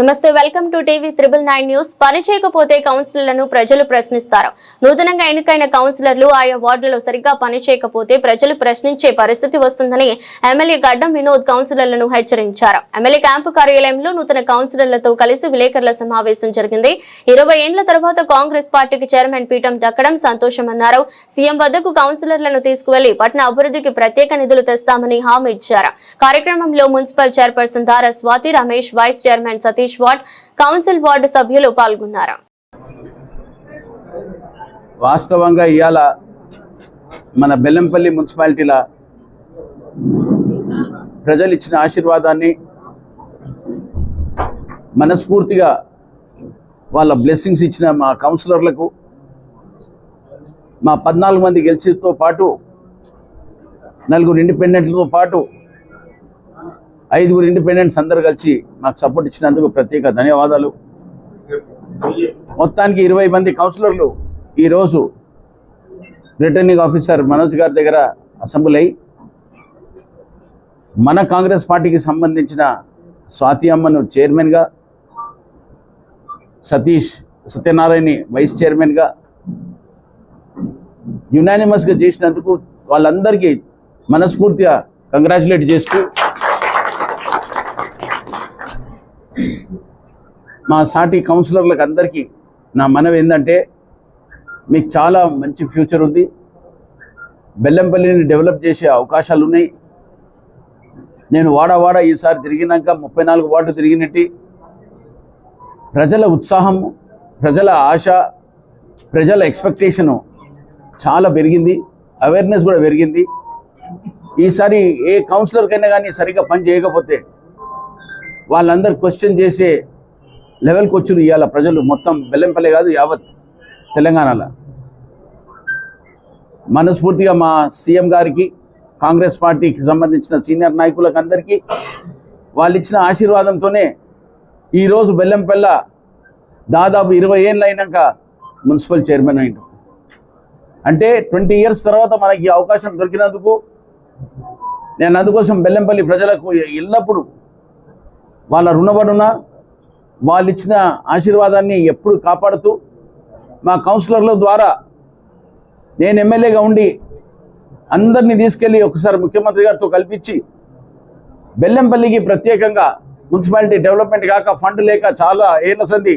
నమస్తే welcome to TV triple nine news. పని చేయకపోతే కౌన్సిలర్లను ప్రజలు ప్రశ్నిస్తారు. నూతనంగా ఎన్నికైన కౌన్సిలర్లు ఆయా వార్డులలో సరిగ్గా పని చేయకపోతే ప్రజలు ప్రశ్నించే పరిస్థితి వస్తుందని ఎమ్మెల్యే గడ్డం వినోద్ కౌన్సిలర్లను హెచ్చరించారు. ఎమ్మెల్యే క్యాంపు కార్యాలయంలో నూతన కౌన్సిలర్లతో కలిసి విలేకరుల సమావేశం జరిగింది. ఇరవై ఏండ్ల తర్వాత కాంగ్రెస్ పార్టీకి చైర్మన్ పీఠం దక్కడం సంతోషమన్నారు. సీఎం వద్దకు కౌన్సిలర్లను తీసుకువెళ్ళి పట్టణ అభివృద్ధికి ప్రత్యేక నిధులు తెస్తామని హామీ ఇచ్చారు. కార్యక్రమంలో municipal chairperson Dara Swathi Ramesh vice chairman Satish ward council ward సభ్యులు పాల్గొన్నారు. వాస్తవంగా ఇవాళ మన బెల్లంపల్లి మున్సిపాలిటీల ప్రజలు ఇచ్చిన ఆశీర్వాదాన్ని మనస్ఫూర్తిగా వాళ్ళ బ్లెస్సింగ్స్ ఇచ్చిన మా కౌన్సిలర్లకు మా పద్నాలుగు మంది గెలిచితో పాటు నలుగురు ఇండిపెండెంట్లతో పాటు ఐదుగురు ఇండిపెండెంట్స్ అందరు కలిసి మాకు సపోర్ట్ ఇచ్చినందుకు ప్రత్యేక ధన్యవాదాలు. మొత్తానికి ఇరవై మంది కౌన్సిలర్లు ఈరోజు రిటర్నింగ్ ఆఫీసర్ మనోజ్ గారి దగ్గర అసెంబ్లీ అయి మన కాంగ్రెస్ పార్టీకి సంబంధించిన స్వాతి అమ్మను చైర్మన్గా సతీష్ సత్యనారాయణని వైస్ చైర్మన్గా యునానిమస్గా చేసినందుకు వాళ్ళందరికీ మనస్ఫూర్తిగా కంగ్రాచులేట్ చేస్తూ మా సాటి కౌన్సిలర్లకు అందరికీ నా మనవి ఏంటంటే మీకు చాలా మంచి ఫ్యూచర్ ఉంది. బెల్లంపల్లిని డెవలప్ చేసే అవకాశాలు ఉన్నాయి. నేను వాడ వాడ ఈసారి తిరిగినాక ముప్పై నాలుగు వార్డు తిరిగినట్టు ప్రజల ఉత్సాహం ప్రజల ఆశ ప్రజల ఎక్స్పెక్టేషను చాలా పెరిగింది. అవేర్నెస్ కూడా పెరిగింది. ఈసారి ఏ కౌన్సిలర్కైనా కానీ సరిగ్గా పని చేయకపోతే వాళ్ళందరూ క్వశ్చన్ చేసే లెవెల్కి వచ్చారు ఇవాళ ప్రజలు. మొత్తం బెల్లంపల్లి కాదు యావత్ తెలంగాణలో. మనస్ఫూర్తిగా మా సీఎం గారికి కాంగ్రెస్ పార్టీకి సంబంధించిన సీనియర్ నాయకులకు అందరికీ వాళ్ళు ఇచ్చిన ఆశీర్వాదంతోనే ఈరోజు బెల్లంపల్ల దాదాపు ఇరవై ఏళ్ళు అయినాక మున్సిపల్ చైర్మన్ అయిండు అంటే ట్వంటీ ఇయర్స్ తర్వాత మనకి అవకాశం దొరికినందుకు నేను అందుకోసం బెల్లంపల్లి ప్రజలకు ఎల్లప్పుడూ వాళ్ళ రుణపడున వాళ్ళు ఇచ్చిన ఆశీర్వాదాన్ని ఎప్పుడు కాపాడుతూ మా కౌన్సిలర్ల ద్వారా నేను ఎమ్మెల్యేగా ఉండి అందరినీ తీసుకెళ్ళి ఒకసారి ముఖ్యమంత్రి గారితో కల్పించి బెల్లంపల్లికి ప్రత్యేకంగా మున్సిపాలిటీ డెవలప్మెంట్ కాక ఫండ్ లేక చాలా ఏళ్ళ సంది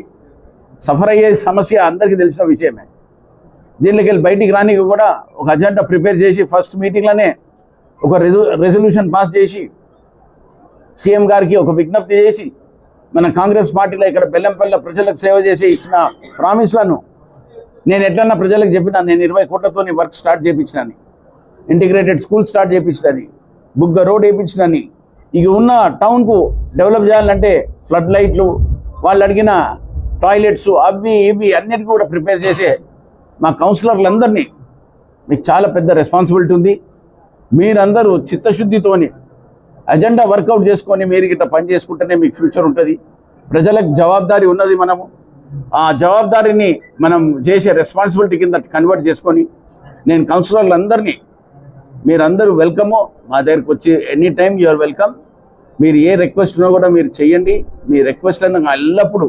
సఫర్ అయ్యే సమస్య అందరికీ తెలిసిన విషయమే. దీనికి వెళ్ళి బయటికి రానికి కూడా ఒక అజెండా ప్రిపేర్ చేసి ఫస్ట్ మీటింగ్లోనే ఒక రెజు రెజల్యూషన్ పాస్ చేసి సీఎం గారికి ఒక విజ్ఞప్తి చేసి మన కాంగ్రెస్ పార్టీలో ఇక్కడ బెల్లంపల్లి ప్రజలకు సేవ చేసి ఇచ్చిన ప్రామిస్లను నేను ఎట్లన్నా ప్రజలకు చెప్పినా నేను ఇరవై కోట్లతో వర్క్ స్టార్ట్ చేయించినని ఇంటిగ్రేటెడ్ స్కూల్ స్టార్ట్ చేయించినని బుగ్గ రోడ్ వేయించినని ఇక ఉన్న టౌన్కు డెవలప్ చేయాలంటే ఫ్లడ్ లైట్లు వాళ్ళు అడిగిన టాయిలెట్స్ అవి ఇవి అన్నిటికీ కూడా ప్రిపేర్ చేసే మా కౌన్సిలర్లందరినీ మీకు చాలా పెద్ద రెస్పాన్సిబిలిటీ ఉంది. మీరందరూ చిత్తశుద్ధితోని అజెండా వర్కౌట్ చేసుకొని మీరు గిట్ట పని చేసుకుంటేనే మీకు ఫ్యూచర్ ఉంటుంది. ప్రజలకు జవాబారి ఉన్నది మనము. ఆ జవాబారిని మనం చేసే రెస్పాన్సిబిలిటీ కింద కన్వర్ట్ చేసుకొని నేను కౌన్సిలర్లందరినీ మీరందరూ వెల్కము. మా దగ్గరికి వచ్చి ఎనీ టైం యువర్ వెల్కమ్. మీరు ఏ రిక్వెస్ట్ ఉన్నా కూడా మీరు చెయ్యండి. మీ రిక్వెస్ట్ అన్న ఎల్లప్పుడూ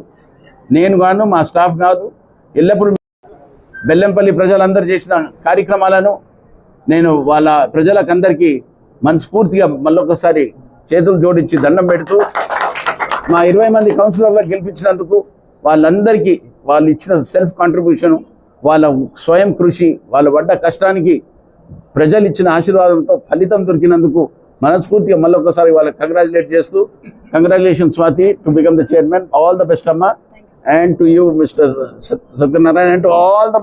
నేను కాను మా స్టాఫ్ కాదు ఎల్లప్పుడూ బెల్లంపల్లి ప్రజలందరూ చేసిన కార్యక్రమాలను నేను వాళ్ళ ప్రజలకందరికీ మనస్ఫూర్తిగా మళ్ళొకసారి చేతులు జోడించి దండం పెడుతూ మా ఇరవై మంది కౌన్సిలర్లకు గెలిపించినందుకు వాళ్ళందరికీ వాళ్ళు ఇచ్చిన సెల్ఫ్ కాంట్రిబ్యూషన్ వాళ్ళ స్వయం కృషి వాళ్ళ పడ్డ కష్టానికి ప్రజలు ఇచ్చిన ఆశీర్వాదంతో ఫలితం దొరికినందుకు మనస్ఫూర్తిగా మళ్ళొకసారి వాళ్ళకి కంగ్రాచులేట్ చేస్తూ congratulation Swathi to become the chairman all the best అమ్మ. And to you mister Satyanarayana and to all the